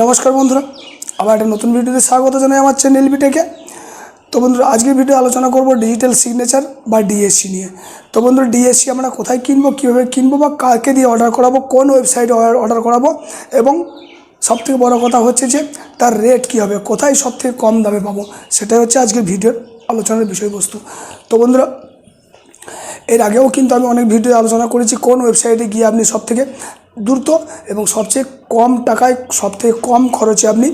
নমস্কার বন্ধুরা, আবার একটা নতুন ভিডিওতে স্বাগত জানাই আমার চ্যানেল বিটেকে তো বন্ধুরা, আজকের ভিডিও আলোচনা করব ডিজিটাল সিগনেচার বা ডিএসসি নিয়ে। তো বন্ধুরা ডিএসসি আমরা কোথায় কিনবো, কীভাবে কিনবো বা কাকে দিয়ে অর্ডার করাবো, কোন ওয়েবসাইটে অর্ডার করাবো এবং সবথেকে বড় কথা হচ্ছে যে, তার রেট কী হবে, কোথায় সবথেকে কম দামে পাবো, সেটাই হচ্ছে আজকের ভিডিওর আলোচনার বিষয়বস্তু। তো বন্ধুরা, এর আগেও কিন্তু আমি অনেক ভিডিও আলোচনা করেছি কোন ওয়েবসাইটে গিয়ে আপনি সবথেকে দ্রুত এবং সবচেয়ে কম টাকায়, সবথেকে কম খরচে আপনি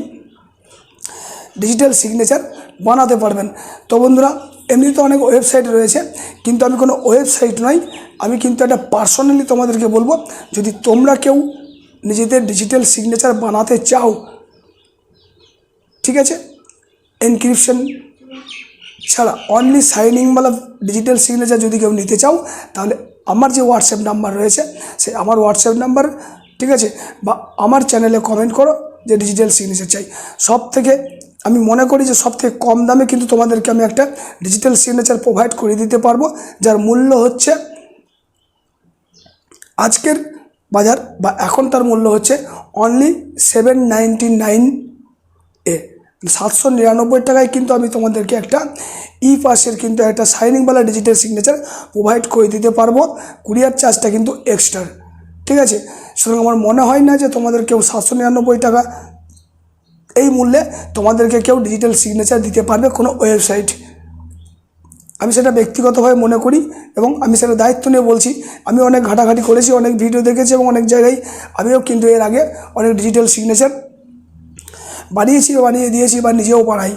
ডিজিটাল সিগনেচার বানাতে পারবেন। তো বন্ধুরা, এমনিতে অনেক ওয়েবসাইট রয়েছে, কিন্তু আমি কোনো ওয়েবসাইট নয়, আমি কিন্তু একটা পার্সোনালি তোমাদেরকে বলব, যদি তোমরা কেউ নিজেদের ডিজিটাল সিগনেচার বানাতে চাও, ঠিক আছে? এনক্রিপশন ছাড়া অনলি সাইনিংওয়ালা ডিজিটাল সিগনেচার যদি কেউ নিতে চাও, তাহলে আমার যে হোয়াটসঅ্যাপ নাম্বার রয়েছে, সে আমার হোয়াটসঅ্যাপ নাম্বার ঠিক আছে? বা আমার চ্যানেলে কমেন্ট করো যে ডিজিটাল সিগনেচার চাই। সব থেকে আমি মনে করি যে সব থেকে কম দামে কিন্তু তোমাদেরকে আমি একটা ডিজিটাল সিগনেচার প্রোভাইড করে দিতে পারব, যার মূল্য হচ্ছে আজকের বাজার, বা এখন তার মূল্য হচ্ছে অনলি সেভেন নাইনটি নাইন এ। সাতশো নিরানব্বই টাকায় কিন্তু আমি তোমাদেরকে একটা ই পাসের কিন্তু একটা সাইনিংওয়ালা ডিজিটাল সিগনেচার প্রোভাইড করে দিতে পারব। কুরিয়ার চার্জটা কিন্তু এক্সট্রা। ঠিক আছে? সুতরাং আমার মনে হয় না যে তোমাদের কেউ সাতশো নিরানব্বই টাকা এই মূল্যে তোমাদেরকে কেউ ডিজিটাল সিগনেচার দিতে পারবে কোনো ওয়েবসাইট। আমি সেটা ব্যক্তিগতভাবে মনে করি এবং আমি সেটা দায়িত্ব নিয়ে বলছি। আমি অনেক ঘাটাঘাটি করেছি, অনেক ভিডিও দেখেছি এবং অনেক জায়গায় আমিও কিন্তু এর আগে অনেক ডিজিটাল সিগনেচার বানিয়েছি বানিয়ে দিয়েছি বা নিজেও বানাই,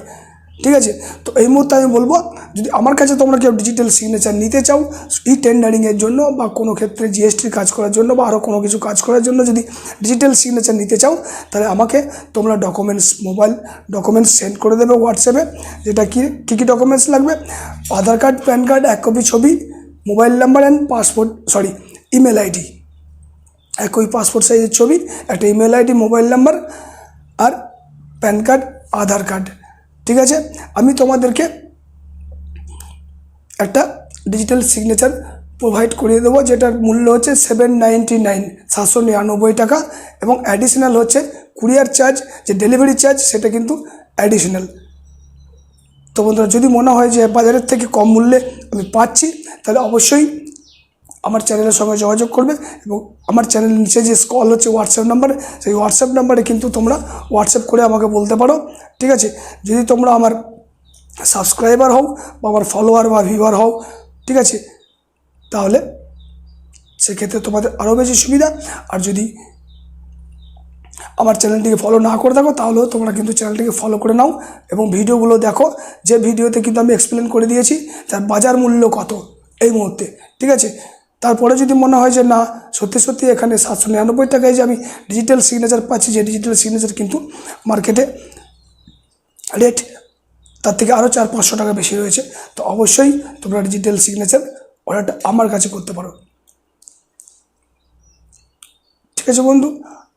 ঠিক আছে? তো এই মুহূর্তে আমি বলব, যদি আমার কাছে তোমরা কেউ ডিজিটাল সিগনেচার নিতে চাও, ই টেন্ডারিংয়ের জন্য বা কোনো ক্ষেত্রে জিএসটির কাজ করার জন্য বা আরও কোনো কিছু কাজ করার জন্য যদি ডিজিটাল সিগনেচার নিতে চাও, তাহলে আমাকে তোমরা ডকুমেন্টস মোবাইল ডকুমেন্টস সেন্ড করে দেবে হোয়াটসঅ্যাপে যেটা কি, কী কী ডকুমেন্টস লাগবে? আধার কার্ড প্যান কার্ড এক কপি ছবি mobile number and passport sorry email ID একই পাসপোর্ট সাইজের ছবি, একটা ইমেল আইডি মোবাইল নাম্বার আর প্যান কার্ড, আধার কার্ড, ঠিক আছে? আমি তোমাদেরকে একটা ডিজিটাল সিগনেচার প্রোভাইড করিয়ে দেবো, যেটার মূল্য হচ্ছে সেভেন নাইনটি নাইন সাতশো নিরানব্বই টাকা এবং অ্যাডিশনাল হচ্ছে কুরিয়ার চার্জ যে ডেলিভারি চার্জ সেটা কিন্তু অ্যাডিশনাল তো বন্ধুরা, যদি মনে হয় যে বাজারের থেকে কম মূল্যে আমি পাচ্ছি, তাহলে অবশ্যই আমার চ্যানেলের সঙ্গে যোগাযোগ করবে এবং আমার চ্যানেলের নিচে যে কল হচ্ছে হোয়াটসঅ্যাপ নাম্বার সেই হোয়াটসঅ্যাপ নাম্বারে কিন্তু তোমরা হোয়াটসঅ্যাপ করে আমাকে বলতে পারো। ঠিক আছে? যদি তোমরা আমার সাবস্ক্রাইবার হও বা আমার ফলোয়ার বা ভিউয়ার হও, ঠিক আছে? তাহলে সেক্ষেত্রে তোমাদের আরও বেশি সুবিধা। আর যদি আমার চ্যানেলটিকে ফলো না করে থাকো, তাহলেও তোমরা কিন্তু চ্যানেলটিকে ফলো করে নাও এবং ভিডিওগুলো দেখো। যে ভিডিওতে কিন্তু আমি এক্সপ্লেন করে দিয়েছি, তার বাজার মূল্য কত এই মুহূর্তে। ঠিক আছে? তারপরে যদি মনে হয় যে না, সত্যি সত্যি এখানে সাতশো নিরানব্বই টাকায় যে আমি ডিজিটাল সিগনেচার পাচ্ছি, যে ডিজিটাল সিগনেচার কিন্তু মার্কেটে রেট তার থেকে আরও চার, পাঁচশো টাকা বেশি রয়েছে, তো অবশ্যই তোমরা ডিজিটাল সিগনেচার অর্ডারটা আমার কাছে করতে পারো। ঠিক আছে বন্ধু?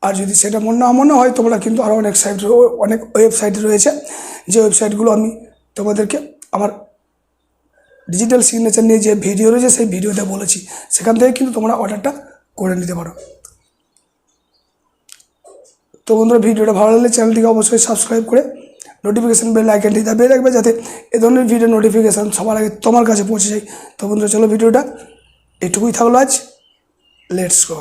আর যদি সেটা মনে না মনে হয়, তোমরা কিন্তু আরও অনেক সাইট অনেক ওয়েবসাইট রয়েছে। যে ওয়েবসাইটগুলো আমি তোমাদেরকে আমার ডিজিটাল সিগনেচার নিয়ে যে ভিডিও রয়েছে, সেই ভিডিওতে বলেছি। সেখান থেকে কিন্তু তোমরা অর্ডারটা করে নিতে পারো। তো বন্ধুরা ভিডিওটা ভালো লাগলে চ্যানেলটিকে অবশ্যই সাবস্ক্রাইব করে নোটিফিকেশান বেল আইকনটি দাবিয়ে রাখবে যাতে এ ধরনের ভিডিও নোটিফিকেশান সবার আগে তোমার কাছে পৌঁছে যায়। তো বন্ধুরা, চলো ভিডিওটা এটুকুই থাকল আজ। Let's go